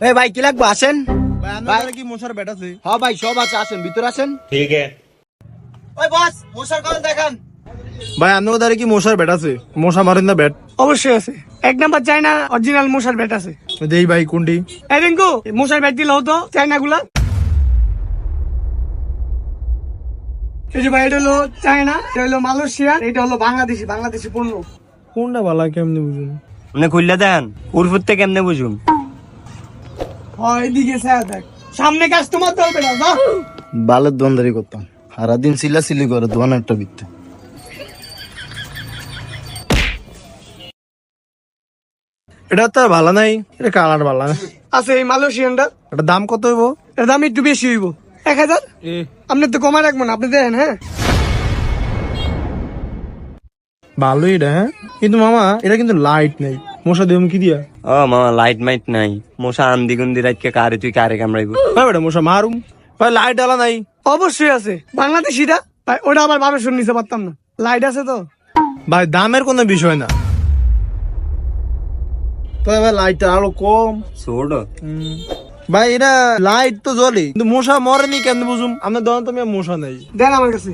এ ভাই কি লাগবে? আসেন। কি? মশার ভাই সব আছে আসেন ভিতরে আসেন। ঠিক কি? অবশ্যই এক অরিজিনাল চাইনা গুলা ভাই এটা হলো চাইনা এটা মালয়েশিয়া এটা হলো বাংলাদেশি বাংলাদেশি পণ্য। কোনটা ভালো কেমনে বুঝুন? মানে খুললে দেন থেকে কেমনে বুঝুন? হয় এদিকে ছায়া দেখ। সামনে কাস্টমার ধরবে না যা। বালের দোয়ানদারি করতাম। সারাদিন সিলা সিলি করে দোয়ান একটা বিকতে এটা তো ভালো নাই এটা কালার ভালো না। আছে এই মালয়েশিয়ানটা। এটা দাম কত হইব? এর দাম একটু বেশি হইব। এক হাজার? আপনি তো কমায় রাখবেন আপনি দেখেন হ্যাঁ? ভালোই এটা হ্যাঁ? কিন্তু মামা এটা কিন্তু লাইট নাই। মশা দেবম কি দিয়া? ও মামা লাইট মাইট নাই। মশা আন্দি গুন্দি রাতকে কারে তুই কারে কামড়াইব? ভাই বেটা মশা মারুম। ভাই লাইট আলা নাই। অবশ্যই আছে। বাংলাদেশিটা ভাই ওটা আবার বারোশো নিতে পারতাম না। লাইট আছে তো? ভাই দামের কোনো বিষয় না। তবে ভাই লাইটটা আলো কম। ছোট। ভাই এটা লাইট তো জ্বলে কিন্তু মশা মরেনি কেন বুঝুম? আপনার দোকান তো মশা নাই। দেন আমার কাছে।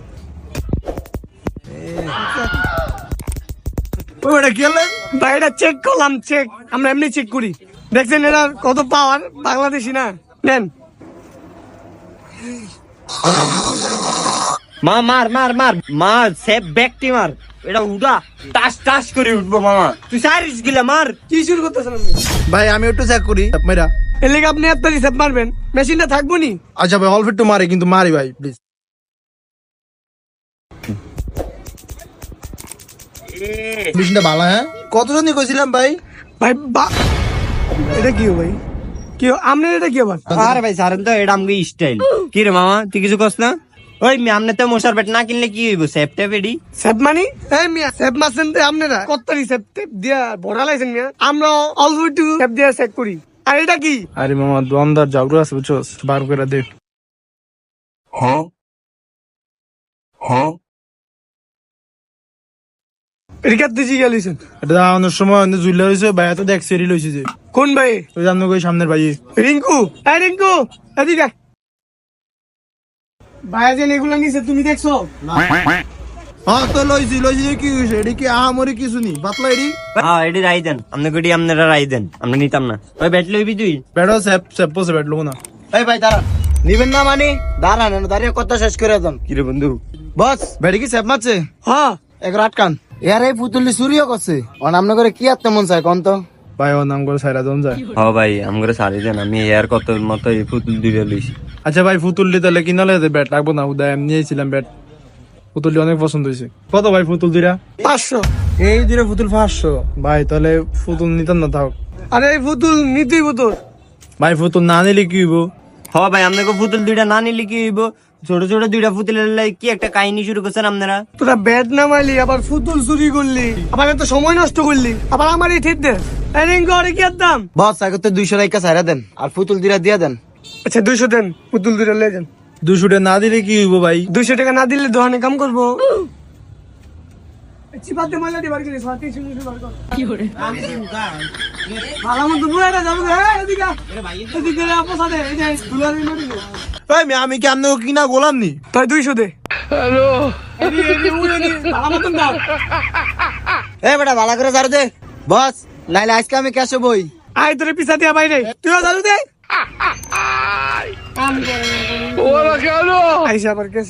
ওই ভাই এটা চেক করলাম চেক আমরা এমনি চেক করি। দেখছেন এরা কত পাওয়ার বাংলাদেশি না? নেন। মা মার মার মার। মার সেফ ব্যক্তি মার। এটা উড়া। টাস টাস করে উঠবো মামা তুই সারিস গিলা মার। কি শুরু করতেছেন ভাই আমি একটু চেক করি মেরা এর লেগে আপনি মারবেন। মেশিনটা থাকব নি? আচ্ছা ভাই অল্প একটু মারে কিন্তু মারি ভাই প্লিজ মেশিনটা ভালো হ্যাঁ? কত জনই কইছিলাম ভাই? ভাই বা এটা কি ভাই? কি? আপনার এটা কি আবার? আরে ভাই সারেন তো এটা আমাকে স্টাইল কি রে মামা তুই কিছু কস না? ওই মি আমনে তো মশার পেট না কিনলে কি হইব? সেফ টেপ এডি? সেপ মানি? এই মিয়া সেপ মারছেন তো আপনারা কত রিসেপ্ট টেপ দিয়া ভরা লাইছেন মিয়া। আমরা অল্প একটু সেপ দিয়া চেক করি। আর এটা কি? আরে মামা দোয়ানদার জাগরু আছে বুঝছস? বার করে দে। রিকাত দিছি গেলিছেন এটা দাঁড়ানোর সময় অন্য জুইলা রয়েছে ভাই তো দেখ সেরি লইছে যে। কোন ভাই? ওই জানো কই সামনের ভাই। রিঙ্কু? এই রিঙ্কু এদিকে আয়। ভাইয়া যেন এগুলো নিছে তুমি দেখছ? হ্যাঁ তো লইছি লইছি কি হইছে এডি কি আহামরি কিছু নি? পাতলা এডি হ্যাঁ এডি রাই দেন। আমনে গডি আপনারা রাই দেন। আমরা নিতাম না। ওই ব্যাট লইবি তুই? বেড়ো সেপ সেপ পোসে বেটলো না। এই ভাই দাঁড়ান নিবেন না মানে? দাঁড়ান দাঁড়িয়ে কথা শেষ করে দেন। কি রে বন্ধু? বস। বেড়ি কি সেপ মারছে? হ্যাঁ। এগারো আটকান। এর এই পুতুলি চুরিও করছে অন আপনার করে কি আর তেমন চাই কন তো? ভাই ও নাম করে সাইরা জন যায়। হ ভাই আমগরে সারি দেন আমি এয়ার কত মতো এই পুতুল দুইটা লইছি। আচ্ছা ভাই ফুতুল্লি তাহলে কিনালে ব্যাট লাগবো না উদয় আমি নিয়েছিলাম ব্যাট। ফুতুল্লি অনেক পছন্দ হয়েছে কত ভাই ফুতুল দিরা পাঁচশো। এই দিনে ফুতুল পাঁচশো। ভাই তাহলে ফুতুল নিতাম না থাক। আরে এই পুতুল নিতেই পুতুল। ভাই ফুতুল না নিলে কি হইব? হ ভাই আপনাকে পুতুল দুইটা না নিলে কি হইব? ছোট ছোট দুইটা পুতুলের লাই কি একটা কাহিনী শুরু করছেন আপনারা? তোরা ব্যাট নামাইলি আবার পুতুল চুরি করলি। আবার এত সময় নষ্ট করলি আবার আমার এই ঠিক দে কি দাম? বস আগে তো দুইশো রাইকা সাইরা দেন আর পুতুল দিরা দিয়া দেন। আচ্ছা দুইশো দেন পুতুল দুইটা লে যান। দুশো টাকা না দিলে কি হইব ভাই? দুইশো টাকা না দিলে দোকানে কাম করব। ভালো মতো যাব হ্যাঁ, এদিকে এদিকে এই যে। ভাই আমি- আমি কি আপনাকে কিনা গোলাম নি? তাই দুইশো দে। হ্যালো। ভালো এ বেটা ভালো করে ঝাড়ু দে। বস নাইলে আজকে আমি ক্যাশে বই। আই তোরে পিছা দিয়া বাইরে। তুইও চালু দে। কাম করে না আইসা আবার কেসে